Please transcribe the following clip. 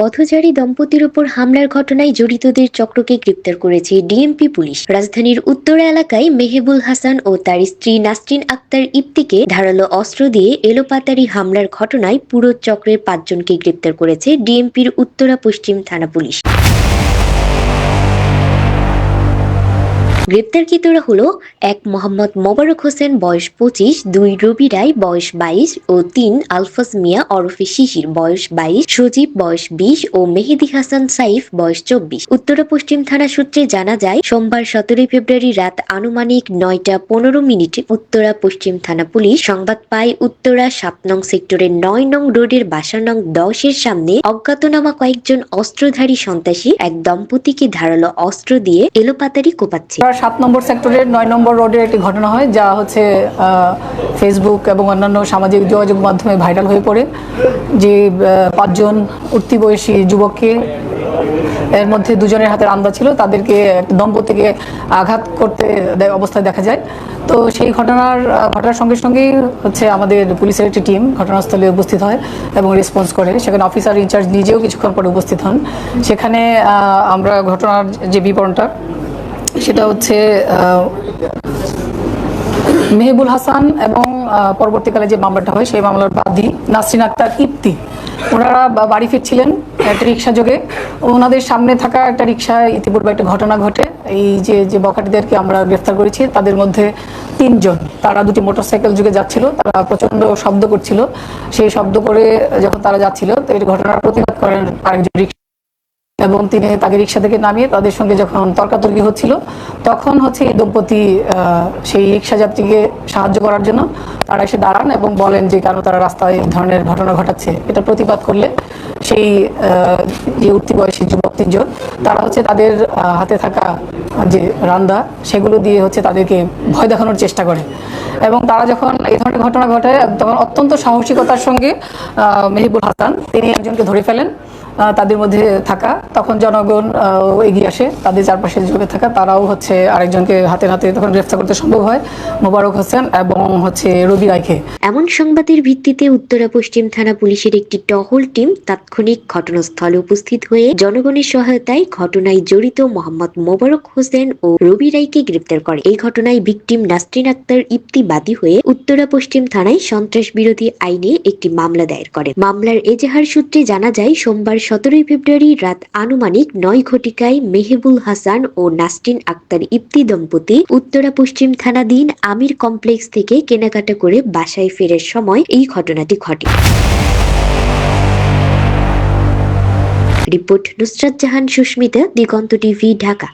পথচারী দম্পতির উপর হামলার ঘটনায় জড়িতদের চক্রকে গ্রেপ্তার করেছে ডিএমপি পুলিশ। রাজধানীর উত্তরা এলাকায় মেহেবুল হাসান ও তার স্ত্রী নাসরিন আক্তার ইপ্তিকে ধারালো অস্ত্র দিয়ে এলোপাতারি হামলার ঘটনায় পুরো চক্রের পাঁচজনকে গ্রেপ্তার করেছে ডিএমপির উত্তরা পশ্চিম থানা পুলিশ। গ্রেপ্তারকৃতরা হলো এক মোহাম্মদ মোবারক হোসেন, বয়স পঁচিশ, দুই রবি রায়, বয়স বাইশ ও তিন আলফাজ মিয়া ওরফে শিশির, বয়স বাইশ, সজীব, বয়স বিশ ও মেহেদি হাসান সাইফ, বয়স চব্বিশ। উত্তরা পশ্চিম থানা সূত্রে জানা যায়, সোমবার সতেরোই ফেব্রুয়ারি রাত আনুমানিক নয়টা পনেরো মিনিটে উত্তরা পশ্চিম থানা পুলিশ সংবাদ পায়, উত্তরা সাত নং সেক্টরের নয় নং রোডের বাসা নং দশের সামনে অজ্ঞাতনামা কয়েকজন অস্ত্রধারী সন্ত্রাসী এক দম্পতিকে ধারালো অস্ত্র দিয়ে এলোপাতারি কোপাচ্ছে। সাত নম্বর সেক্টরের নয় নম্বর রোডের একটি ঘটনা হয়, যা হচ্ছে ফেসবুক এবং অন্যান্য সামাজিক যোগাযোগ মাধ্যমে ভাইরাল হয়ে পড়ে। যে পাঁচজন উঠতি বয়সী যুবককে এর মধ্যে দুজনের হাতে রান্দা ছিল, তাদেরকে দম্পতিকে আঘাত করতে অবস্থায় দেখা যায়। তো সেই ঘটনার ঘটনার সঙ্গে সঙ্গেই হচ্ছে আমাদের পুলিশের একটি টিম ঘটনাস্থলে উপস্থিত হয় এবং রেসপন্স করে। সেখানে অফিসার ইনচার্জ নিজেও কিছুক্ষণ পরে উপস্থিত হন। সেখানে আমরা ঘটনার যে বিবরণটা সেটা হচ্ছে মেহবুল হাসান এবং পরবর্তীকালে যে মামলাটা হয়, সেই মামলার বাদী নাসরিন আক্তার ইপ্তি ওনারা বাড়ি ফিরছিলেন একটা রিক্সা যোগে। ওনাদের সামনে থাকা একটা রিক্সায় ইতিপূর্বে একটা ঘটনা ঘটে। এই যে যে বখাটিদেরকে আমরা গ্রেফতার করেছি, তাদের মধ্যে তিনজন। তারা দুটি মোটরসাইকেল যুগে যাচ্ছিল, তারা প্রচণ্ড শব্দ করছিল। সেই শব্দ করে যখন তারা যাচ্ছিল, তো এই ঘটনার প্রতিবাদ করেন আরেকজন রিক্সা এবং তিনি তাকে রিক্সা থেকে নামিয়ে তাদের সঙ্গে যখন তর্কাতর্কি হচ্ছিল, তখন হচ্ছে এই দম্পতি সেই রিক্সা যাত্রীকে সাহায্য করার জন্য তারা এসে দাঁড়ান এবং বলেন যে কেন তারা রাস্তায় এই ধরনের ঘটনা ঘটাচ্ছে। এটা প্রতিবাদ করলে সেই যে উঠতি বয়সী যুবক তিনজন, তারা হচ্ছে তাদের হাতে থাকা যে রান্দা, সেগুলো দিয়ে হচ্ছে তাদেরকে ভয় দেখানোর চেষ্টা করে। এবং তারা যখন এই ধরনের ঘটনা ঘটে তখন অত্যন্ত সাহসিকতার সঙ্গে মেহিবুল হাসান, তিনি একজনকে ধরে ফেলেন। তাদের মধ্যে থাকা। তখন জনগণ এগিয়ে আসে, তাদের চারপাশে জুড়ে থাকা, তারাও হচ্ছে আরেকজনকে হাতে হাতে তখন গ্রেফতার করতে সম্ভব হয়। মোবারক হোসেন এবং হচ্ছে রবি রায়কে। এমন সংবাদের ভিত্তিতে উত্তরা পশ্চিম থানা পুলিশের একটি টহল টিম তাৎক্ষণিক ঘটনাস্থলে উপস্থিত হয়ে জনগণের সহায়তায় ঘটনায় জড়িত মোহাম্মদ মোবারক হোসেন ও রবি রায়কে গ্রেপ্তার করে। এই ঘটনায় ভিকটিম নাসরিন আক্তার ইপ্তি বাদী হয়ে উত্তরা পশ্চিম থানায় সন্ত্রাস বিরোধী আইনে একটি মামলা দায়ের করে। মামলার এজাহার সূত্রে জানা যায়, সোমবার সতেরোই ফেব্রুয়ারি রাত আনুমানিক নয় ঘটিকায় মেহেবুল হাসান ও নাসরিন আক্তার ইপ্তি দম্পতি উত্তরা পশ্চিম থানাধীন আমির কমপ্লেক্স থেকে কেনাকাটা করে বাসায় ফেরার সময় এই ঘটনাটি ঘটে। Report Nusrat Jahan, Susmita, Diganta TV, Dhaka.